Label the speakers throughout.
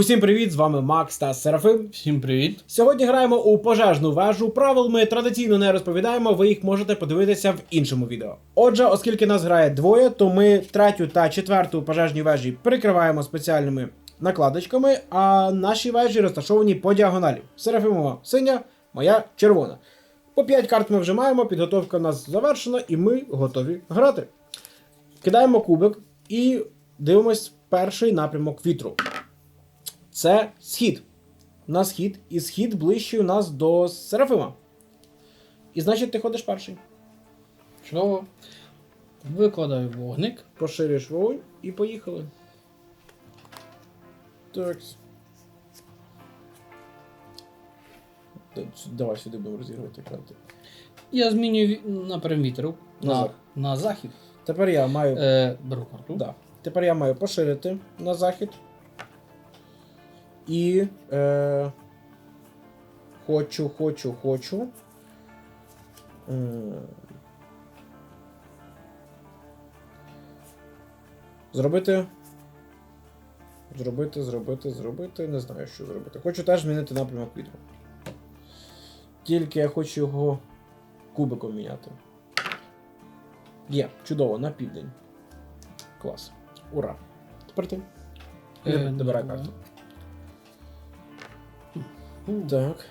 Speaker 1: Усім привіт! З вами Макс та Серафим.
Speaker 2: Всім привіт!
Speaker 1: Сьогодні граємо у пожежну вежу. Правил ми традиційно не розповідаємо, ви їх можете подивитися в іншому відео. Отже, оскільки нас грає двоє, то ми третю та четверту пожежні вежі прикриваємо спеціальними накладочками, а наші вежі розташовані по діагоналі. Серафимова синя, моя червона. По 5 карт ми вже маємо, підготовка у нас завершена, і ми готові грати. Кидаємо кубик і дивимось перший напрямок вітру. Це схід. На схід, і схід ближчий у нас до Серафима. І значить, ти ходиш перший.
Speaker 2: Чудово. Викладаю вогник.
Speaker 1: Поширюєш вогонь і поїхали. Так. Давай сюди будемо розігрувати карти.
Speaker 2: Я змінюю напрям вітру
Speaker 1: На
Speaker 2: на, на захід.
Speaker 1: Тепер я маю.
Speaker 2: Е, беру карту.
Speaker 1: Да. Тепер я маю поширити на захід. І. Е, хочу, хочу, хочу. Зробити. Зробити, зробити, зробити. Не знаю, що зробити. Хочу теж змінити напрямок вітру. Тільки я хочу його кубиком міняти. Є, чудово, на південь. Клас. Ура. Тепер ти.
Speaker 2: Е,
Speaker 1: Добирай карту. Так.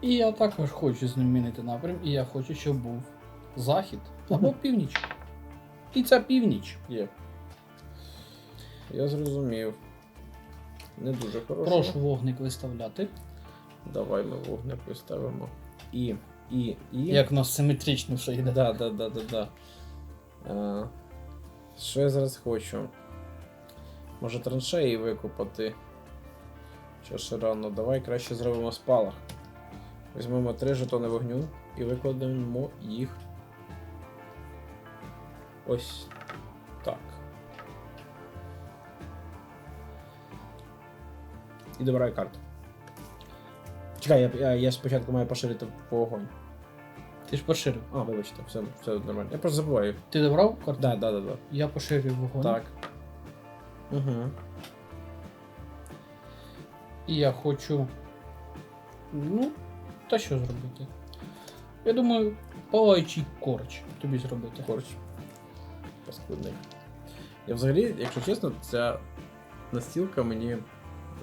Speaker 2: І я також хочу змінити напрям, і я хочу, щоб був захід або північ. І це північ.
Speaker 1: Є. Я зрозумів. Не дуже хорошо.
Speaker 2: Прошу вогник виставляти.
Speaker 1: Давай ми вогник виставимо. І. І. І.
Speaker 2: Як у нас симетрично все йде.
Speaker 1: Да, да, да, да, да. А, що я зараз хочу? Може траншеї викопати? Чи ще рано? Давай краще зробимо спалах. Візьмемо три жетони вогню і викладемо їх. Ось так. І добирай карту. Чекай, я, я, я спочатку маю поширити вогонь.
Speaker 2: Ти ж поширив.
Speaker 1: А, вибачте, все, все нормально. Я просто забуваю.
Speaker 2: Ти добрав карту?
Speaker 1: Да, да, да, да.
Speaker 2: Я поширюю вогонь.
Speaker 1: Так. Угу.
Speaker 2: І я хочу. Ну, та що зробити? Я думаю, палаючий корч тобі зробити.
Speaker 1: Корч. Паскудний. Я взагалі, якщо чесно, ця настілка мені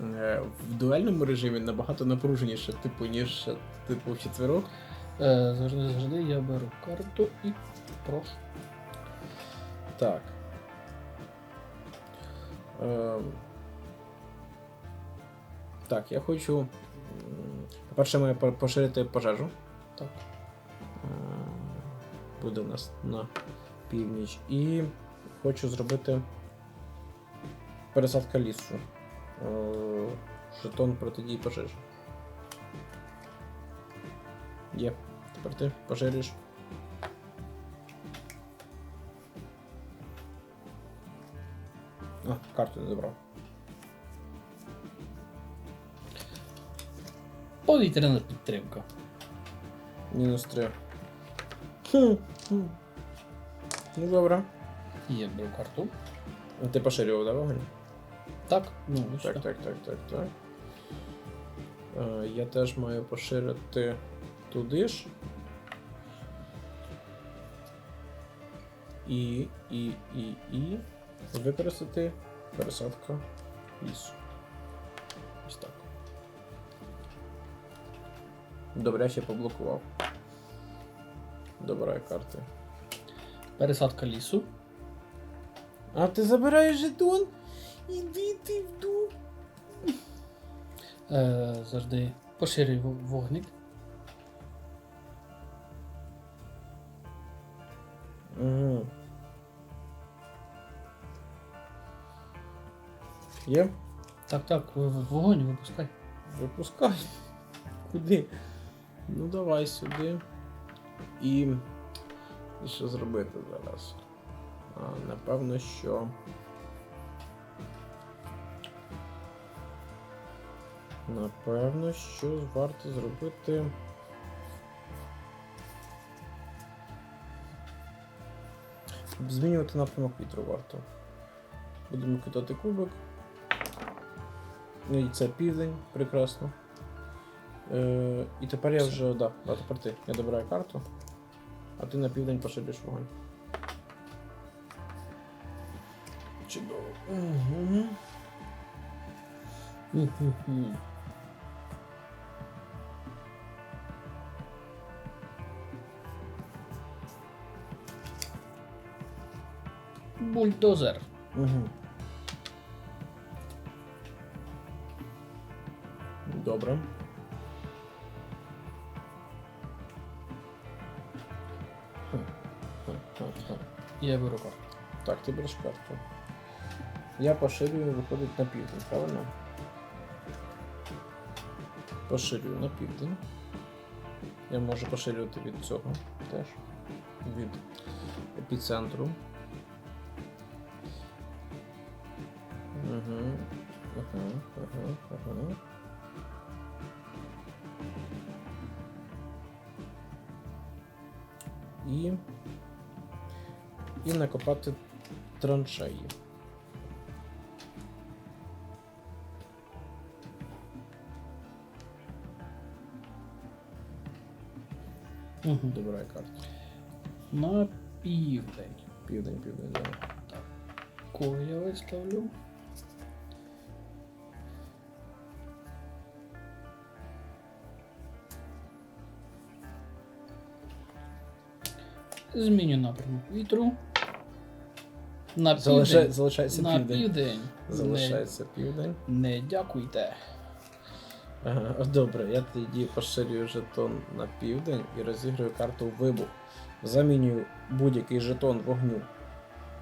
Speaker 1: е, в дуельному режимі набагато напруженіша, типу, ніж типу в четверок.
Speaker 2: Е, завжди, завжди я беру карту і прошу.
Speaker 1: Так. Ем. Так, я хочу. По-перше, маю поширити пожежу.
Speaker 2: Так.
Speaker 1: Ем, Буде у нас на північ. І хочу зробити пересадка лісу. Е, Жетон протидії пожежі. Є. Тепер ти пожежиш. А, карту не забрав.
Speaker 2: Повітряна підтримка.
Speaker 1: Мінус 3. Хм. хм. Ну добре.
Speaker 2: Я беру карту.
Speaker 1: А Ти поширював, да, вогонь?
Speaker 2: Так, ну
Speaker 1: Так,
Speaker 2: так.
Speaker 1: так, так, так, так. Е, я теж маю поширити туди ж. І, і, і, і. Використати пересадка лісу. Ось так. Добре, ще поблокував. Добирай карти.
Speaker 2: Пересадка лісу.
Speaker 1: А ти забираєш жетон? Іди ти в дуб.
Speaker 2: Е, завжди поширюю во- вогник.
Speaker 1: Є?
Speaker 2: Так, так, вогонь випускай.
Speaker 1: Випускай. Куди? Ну давай сюди. І. І що зробити зараз? А, напевно, що. Напевно, що варто зробити. Змінювати напрямок вітру варто. Будемо кидати кубик. Ну і це південь, прекрасно. Е, і тепер я вже. Да, да, тепер ти. Я добираю карту, а ти на південь поширюєш вогонь. Чудово. Угу.
Speaker 2: Бульдозер.
Speaker 1: Угу. Добре.
Speaker 2: Я беру карту.
Speaker 1: Так, ти береш карту. Я поширюю, виходить на південь, правильно? Поширюю на південь. Я можу поширювати від цього теж. Від епіцентру. Угу. Угу, угу, угу. І. І накопати траншеї.
Speaker 2: Угу.
Speaker 1: Добирай карту.
Speaker 2: На південь.
Speaker 1: Південь, південь, да.
Speaker 2: Кого я виставлю? Зміню напрямок вітру. На
Speaker 1: Залишай,
Speaker 2: південь.
Speaker 1: залишається
Speaker 2: На
Speaker 1: південь.
Speaker 2: південь.
Speaker 1: Залишається південь.
Speaker 2: Не, не дякуйте.
Speaker 1: Ага, добре, я тоді поширюю жетон на південь і розіграю карту вибух. Замінюю будь-який жетон вогню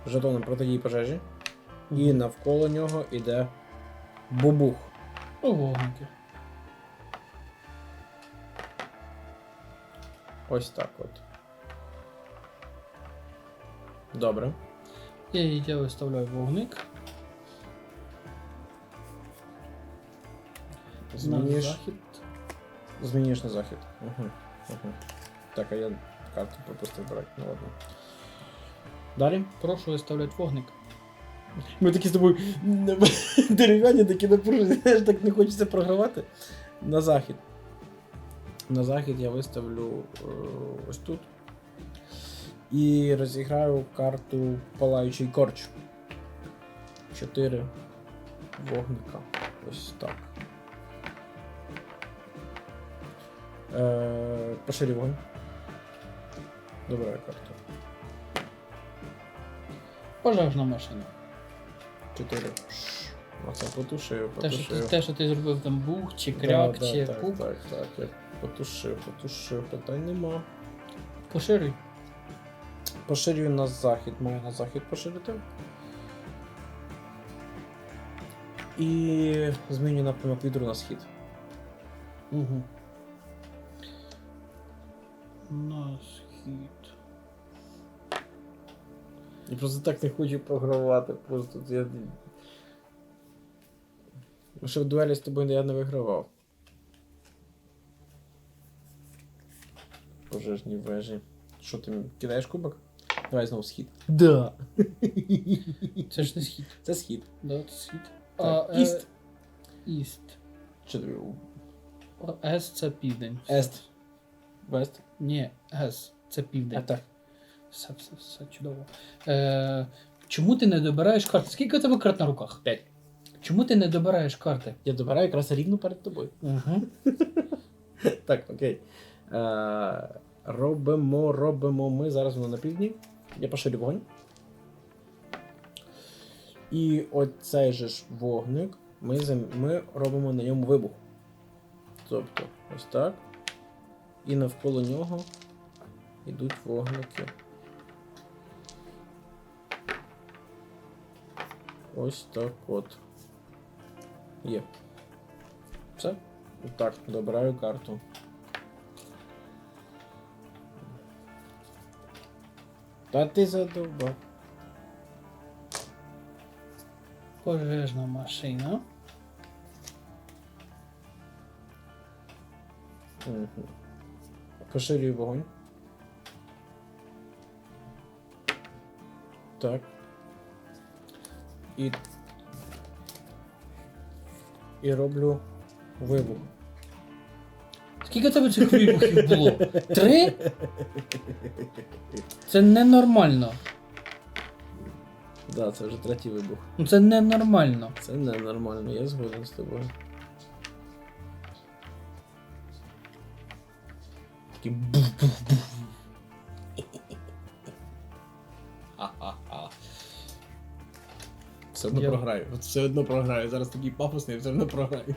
Speaker 1: жетоном протидії пожежі. І навколо нього йде бубух.
Speaker 2: О, вогники.
Speaker 1: Ось так от. Добре.
Speaker 2: Я, я виставляю вогник. На
Speaker 1: Змінюєш,
Speaker 2: захід.
Speaker 1: змінюєш на захід. Угу. Угу. Так, а я карту пропустив брати. Ну ладно. Далі.
Speaker 2: Прошу виставляти вогник.
Speaker 1: Ми такі з тобою дерев'яні, такі напружені, знаєш, так не хочеться програвати. На захід. На захід я виставлю е, ось тут. І розіграю карту Палаючий корч. Чотири вогника. Ось так. Е, поширю вогонь. Добираю карту.
Speaker 2: Пожежна машина.
Speaker 1: Чотири. Оце потушив,
Speaker 2: Те, що,
Speaker 1: потушив.
Speaker 2: ти- те, що ти зробив там бух, чи кряк,
Speaker 1: да,
Speaker 2: чи
Speaker 1: так,
Speaker 2: пук.
Speaker 1: Так, так, я потушив, потушив, питань нема.
Speaker 2: Поширюй.
Speaker 1: Поширюю на захід, маю на захід поширити. І змінюю напрямок вітру на схід.
Speaker 2: Угу. На схід.
Speaker 1: Я просто так не хочу програвати. Просто я. Ще в дуелі з тобою я не вигравав. Пожежні вежі. Що ти кидаєш кубок? Давай знову схід. Да.
Speaker 2: Це ж не схід.
Speaker 1: Це схід.
Speaker 2: Да, це схід.
Speaker 1: Так,
Speaker 2: е,
Speaker 1: іст.
Speaker 2: Іст.
Speaker 1: Що тобі?
Speaker 2: А, С це південь.
Speaker 1: Ест. Вест.
Speaker 2: Ні, С це південь.
Speaker 1: А так.
Speaker 2: Все, все, все чудово. Е, чому ти не добираєш карти? Скільки у тебе карт на руках?
Speaker 1: П'ять.
Speaker 2: Чому ти не добираєш карти?
Speaker 1: Я добираю якраз рівно перед тобою.
Speaker 2: Угу.
Speaker 1: Так, окей. Е, робимо, робимо ми зараз воно на півдні. Я поширю вогонь. І оцей же ж вогник ми, ми робимо на ньому вибух. Тобто, ось так. І навколо нього йдуть вогники. Ось так от. Є. Все? Так, добираю карту. Та ти задовбав.
Speaker 2: Пожежна машина.
Speaker 1: Угу. Поширюю вогонь. Так. І. І роблю вибух.
Speaker 2: Скільки тебе цих вибухів було? Три? Це ненормально.
Speaker 1: Да, це вже третій вибух.
Speaker 2: Ну це ненормально.
Speaker 1: Це ненормально, я згоден з тобою. Такий бух-бух-бух. Ха-ха-ха. Все одно
Speaker 2: Я-
Speaker 1: програю. Все одно програю. Зараз такий пафосний, все одно програю.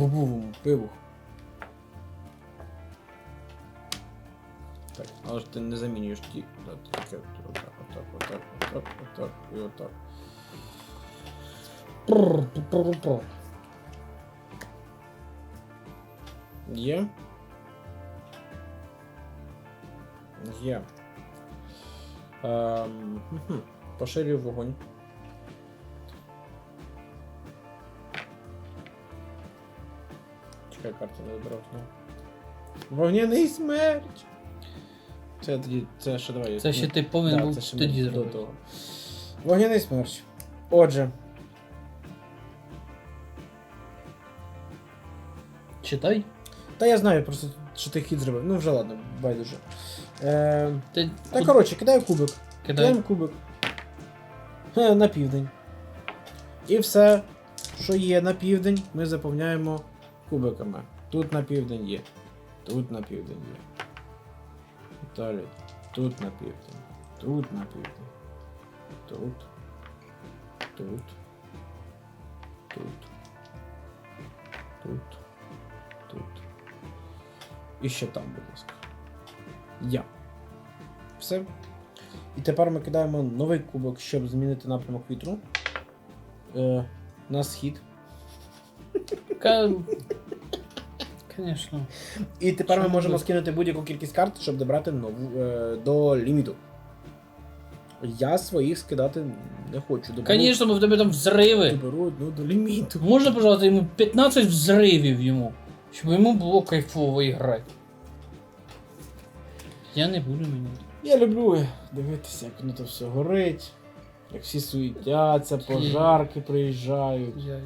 Speaker 1: Бу-бу, вибух. Так, але ж ти не замінюєш ті. Да, ти таке, отак, отак, отак, отак, отак і отак. Є. Є. Ем. Поширюю вогонь. Чекай, карта не вибрав знову. Вогняний смерч! Це тоді, це ще давай.
Speaker 2: Це ще
Speaker 1: ну,
Speaker 2: ти повинен був
Speaker 1: це ще
Speaker 2: тоді
Speaker 1: до
Speaker 2: зробити.
Speaker 1: того. Вогняний смерч. Отже,
Speaker 2: Читай.
Speaker 1: Та я знаю просто, що ти хід зробив. Ну вже ладно, байдуже. Е,
Speaker 2: Ти
Speaker 1: та
Speaker 2: куд-
Speaker 1: коротше, кидаю кубик.
Speaker 2: кидай.
Speaker 1: Кидаємо кубик. Е, на південь. І все, що є на південь, ми заповняємо кубиками. Тут на південь є. Тут на південь є. Далі. Тут на південь. Тут на південь. Тут. Тут. Тут. Тут. Тут. І ще там, будь ласка. Я. Все. І тепер ми кидаємо новий кубок, щоб змінити напрямок вітру. Е, на схід.
Speaker 2: Конечно.
Speaker 1: І тепер ми можемо
Speaker 2: так?
Speaker 1: скинути будь-яку кількість карт, щоб добрати нову е, до ліміту. Я своїх скидати не хочу. Доберу,
Speaker 2: Конечно, бо в тебе там взриви.
Speaker 1: доберу одну до ліміту.
Speaker 2: Можна, пожалуйста, йому 15 взривів йому, щоб йому було кайфово грати. Я не буду міняти.
Speaker 1: Я люблю дивитися, як воно то все горить, як всі суетяться, пожарки приїжджають.
Speaker 2: Я...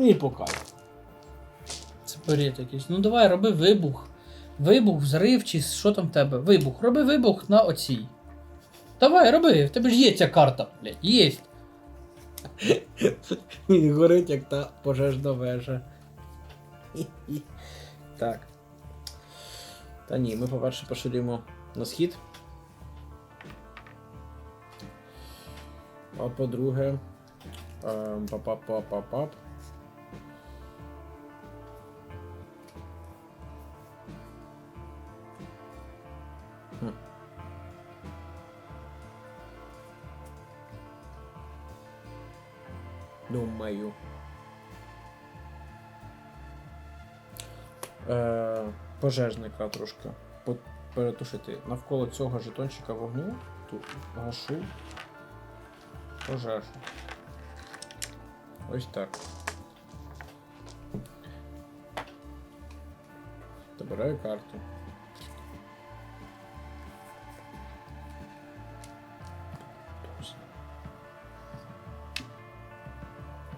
Speaker 1: Мені по кайфу.
Speaker 2: Це бред якийсь. Ну давай, роби вибух. Вибух, взрив чи що там в тебе? Вибух. Роби вибух на оцій. Давай, роби, в тебе ж є ця карта, блядь, є.
Speaker 1: Він горить, як та пожежна вежа. Так. Та ні, ми, по-перше, поширюємо на схід. А по-друге. ем, пожежника трошки перетушити. Навколо цього жетончика вогню. Тут гашу. Пожежу. Ось так. Добираю карту.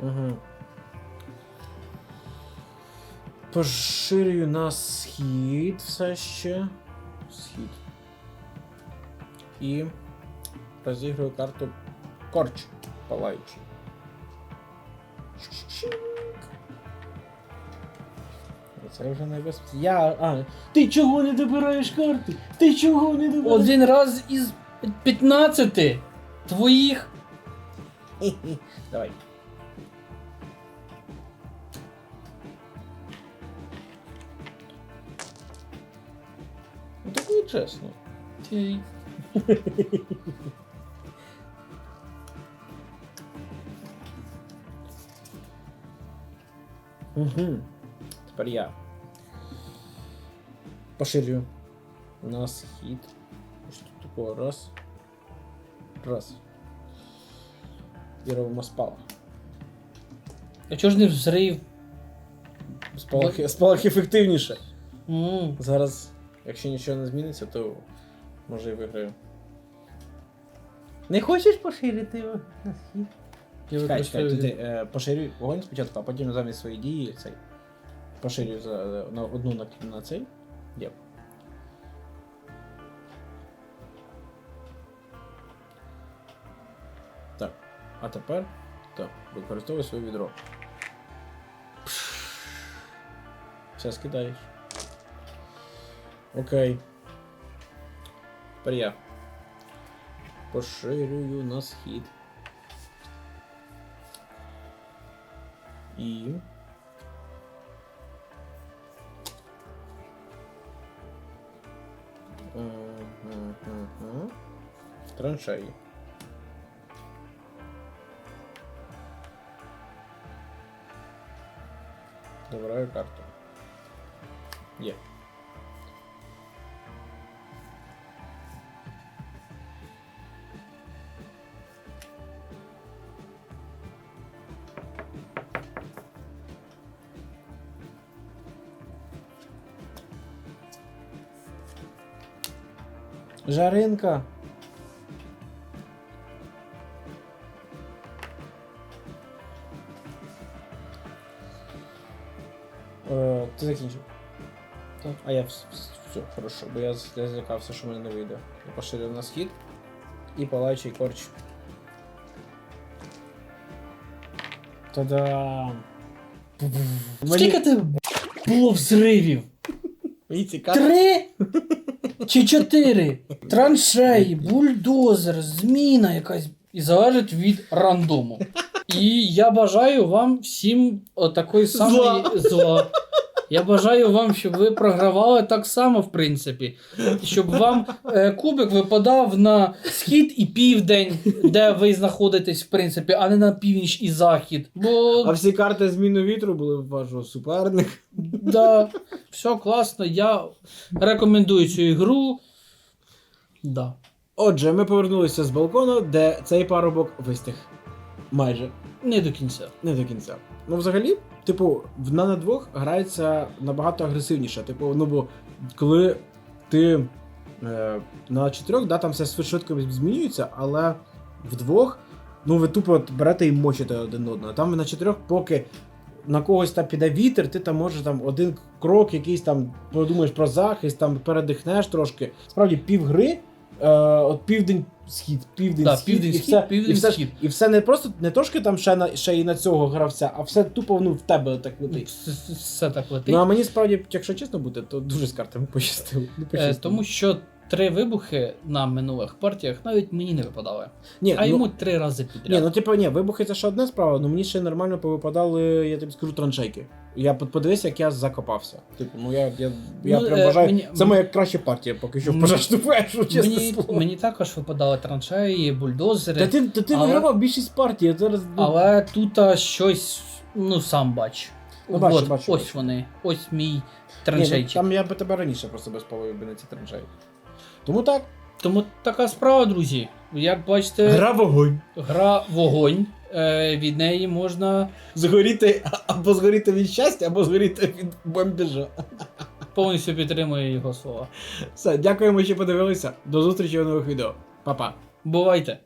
Speaker 1: Угу. Поширюю на схід все ще. Схід. І розіграю карту Корч палаючий. Це вже небезпечно. Я. А, ти чого не добираєш карти? Ти чого не добираєш?
Speaker 2: Один раз із 15 твоїх.
Speaker 1: Давай. чесно.
Speaker 2: Ти...
Speaker 1: Угу. Тепер я. Поширю на схід. Ось тут такого раз. Раз. і робимо спалах.
Speaker 2: А чого ж не взрив?
Speaker 1: Спалах, спалах ефективніше.
Speaker 2: М,
Speaker 1: Зараз, якщо нічого не зміниться, то може і виграю. Не хочеш поширити на схід?
Speaker 2: Я
Speaker 1: Чекай, чекай,
Speaker 2: використовую.
Speaker 1: ти е, поширюй вогонь спочатку, а потім замість своєї дії цей. Поширюй за, на одну на, на цей. Є. Так. А тепер так, використовуй своє відро. Все скидаєш. Окей. Тепер я. Поширюю на схід. І. Траншеї. Добираю карту. Є. Жаринка. Е, ти закінчив.
Speaker 2: Так.
Speaker 1: А я все, хорошо, бо я, злякався, що в мене не вийде. Я поширив на схід і палаючий корч. Та-дам!
Speaker 2: Скільки тебе було взривів?
Speaker 1: Мені цікаво.
Speaker 2: Три чи чотири? Траншеї, бульдозер, зміна якась. І залежить від рандому. І я бажаю вам всім такої самої зла. Я бажаю вам, щоб ви програвали так само, в принципі. Щоб вам е, кубик випадав на схід і південь, де ви знаходитесь, в принципі, а не на північ і захід. Бо
Speaker 1: А всі карти зміну вітру були в вашого суперника.
Speaker 2: Да, все класно. Я рекомендую цю ігру. Да.
Speaker 1: Отже, ми повернулися з балкону, де цей парубок вистиг. Майже.
Speaker 2: Не до кінця.
Speaker 1: Не до кінця. Ну, взагалі, типу, в на двох грається набагато агресивніше. Типу, ну бо коли ти е, на чотирьох, да, там все швидко змінюється, але вдвох, ну ви тупо берете і мочите один одного. Там на чотирьох, поки на когось там піде вітер, ти там можеш там один крок, якийсь там подумаєш про захист, там передихнеш трошки. Справді, півгри. Е, от південь схід, південь
Speaker 2: Да,
Speaker 1: схід,
Speaker 2: південь
Speaker 1: і
Speaker 2: схід,
Speaker 1: все,
Speaker 2: південь
Speaker 1: і все,
Speaker 2: схід.
Speaker 1: і все не просто не трошки там ще на ще і на цього гравця, а все тупо ну, в тебе так летить.
Speaker 2: Все- Все так летить.
Speaker 1: Ну а мені справді, якщо чесно бути, то дуже з картами пощастило.
Speaker 2: Е, тому що три вибухи на минулих партіях навіть мені не випадали.
Speaker 1: ні,
Speaker 2: А
Speaker 1: ну,
Speaker 2: йому три рази підряд.
Speaker 1: ні, ну типу, ні, вибухи це ще одна справа, але мені ще нормально повипадали, я тобі скажу, траншейки. Я под- подивися, як я закопався. Типу, ну я, я, я
Speaker 2: Ну,
Speaker 1: прям
Speaker 2: е,
Speaker 1: вважаю,
Speaker 2: мені-
Speaker 1: це моя краща партія, поки що в пожежну першу, чесне
Speaker 2: мені,
Speaker 1: слово.
Speaker 2: мені також випадали траншеї, бульдозери.
Speaker 1: Та ти, та ти
Speaker 2: Але-
Speaker 1: вигравав більшість партій, я зараз. ну,
Speaker 2: Але тут а, щось, ну сам бач.
Speaker 1: Ну, бачу,
Speaker 2: От,
Speaker 1: бачу,
Speaker 2: ось
Speaker 1: бачу.
Speaker 2: вони, ось мій
Speaker 1: ні, ну, там я би тебе раніше просто безполовив би на ці траншеї. Тому так,
Speaker 2: Тому така справа, друзі. Як бачите,
Speaker 1: гра вогонь.
Speaker 2: гра вогонь. Е, від неї можна
Speaker 1: Згоріти або згоріти від щастя, або згоріти від бомбіжа.
Speaker 2: повністю підтримую його слова.
Speaker 1: Все, дякуємо, що подивилися. До зустрічі у нових відео. Па-па.
Speaker 2: Бувайте!